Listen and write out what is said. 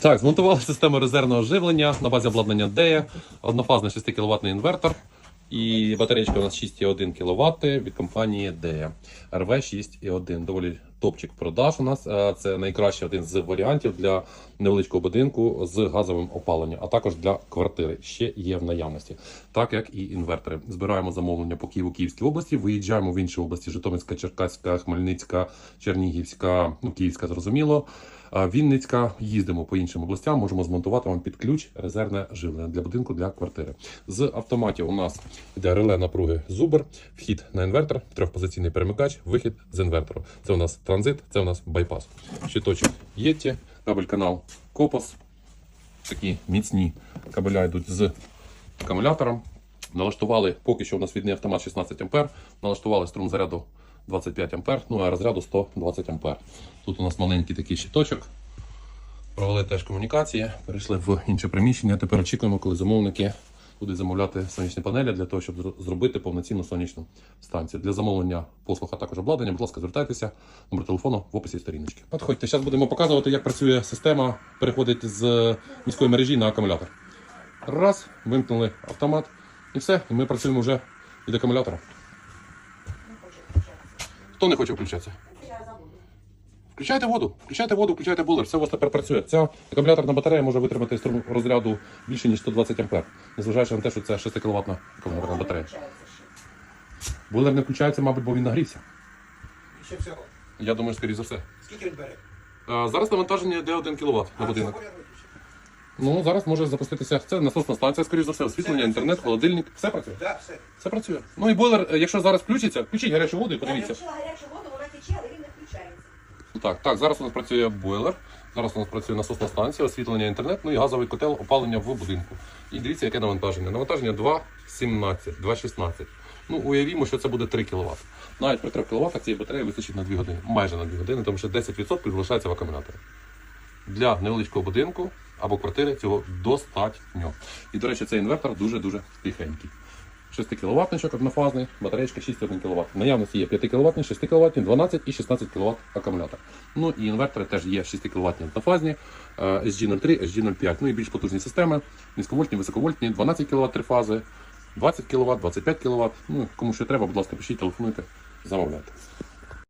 Так, змонтували систему резервного живлення на базі обладнання DEA, однофазний 6 кВт інвертор. І батареєчка у нас 6,1 кВт від компанії DEA RV 6,1. Доволі топчик продаж у нас. Е, Це найкращий один з варіантів для невеличкого будинку з газовим опаленням, а також для квартири. Ще є в наявності, так як і інвертори. Збираємо замовлення по Києву, Київській області. Виїжджаємо в інші області: Житомирська, Черкаська, Хмельницька, Чернігівська, ну Київська, зрозуміло. Вінницька їздимо по іншим областям, можемо змонтувати вам під ключ резервне живлення для будинку для квартири. З автоматів у нас йде реле напруги Зубр, вхід на інвертор, трьохпозиційний перемикач, вихід з інвертору. Це у нас транзит, це у нас байпас. Щиточок Єтті, кабель канал Копос. Такі міцні кабеля йдуть з акумулятором. Налаштували, поки що у нас відний автомат 16 А, налаштували струм заряду 25 А, ну а розряду 120 А. Тут у нас маленький такий щиточок. Провели теж комунікації, перейшли в інше приміщення. Тепер очікуємо, коли замовники будуть замовляти сонячні панелі для того, щоб зробити повноцінну сонячну станцію. Для замовлення послуг, а також обладнання, будь ласка, звертайтеся. Номер телефону в описі сторіночки. Підходьте, зараз будемо показувати, як працює система, переходить з міської мережі на акумулятор. Раз, вимкнули автомат і все. І ми працюємо вже від акумулятора. Хто не хоче включатися? Включайте воду, включайте воду, включайте булер, все у вас тепер працює. Ця акумуляторна батарея може витримати струм розряду більше, ніж 120 А, незважаючи на те, що це 6 кВт акумуляторна батарея. Булер не включається, мабуть, бо він нагрівся. І Ще всього. Я думаю, скоріше за все. Скільки він бере? А, зараз навантаження йде 1 кВт на будинок. Ну, зараз може запуститися. Це насосна станція, скоріше за все, освітлення, інтернет, холодильник. Все працює. Так, все. Все працює. Ну і бойлер, е, якщо зараз включиться, включіть гарячу воду і Я подивіться. включила гарячу воду, вона тече, але він не включається. Так, так, зараз у нас працює бойлер, зараз у нас працює насосна станція, освітлення інтернет, ну і газовий котел опалення в будинку. І дивіться, яке навантаження. Навантаження 2,17, 2,16. Ну, уявімо, що це буде 3 кВт. Навіть при 3 кВт цієї батареї вистачить на 2 години, майже на 2 години, тому що 10% залишається в акумуляторі. Для невеличкого будинку або квартири цього достатньо. І, до речі, цей інвертор дуже-дуже тихенький. 6 кВт однофазний, батареєчка 6,1 кВт. Наявності є 5 кВт, 6 кВт, 12 і 16 кВт акумулятор. Ну і інвертори теж є 6 кВт однофазні, е, SG03, SG05, ну і більш потужні системи, низьковольтні, високовольтні, 12 кВт три фази, 20 кВт, 25 кВт. Ну, кому що треба, будь ласка, пишіть, телефонуйте, замовляйте.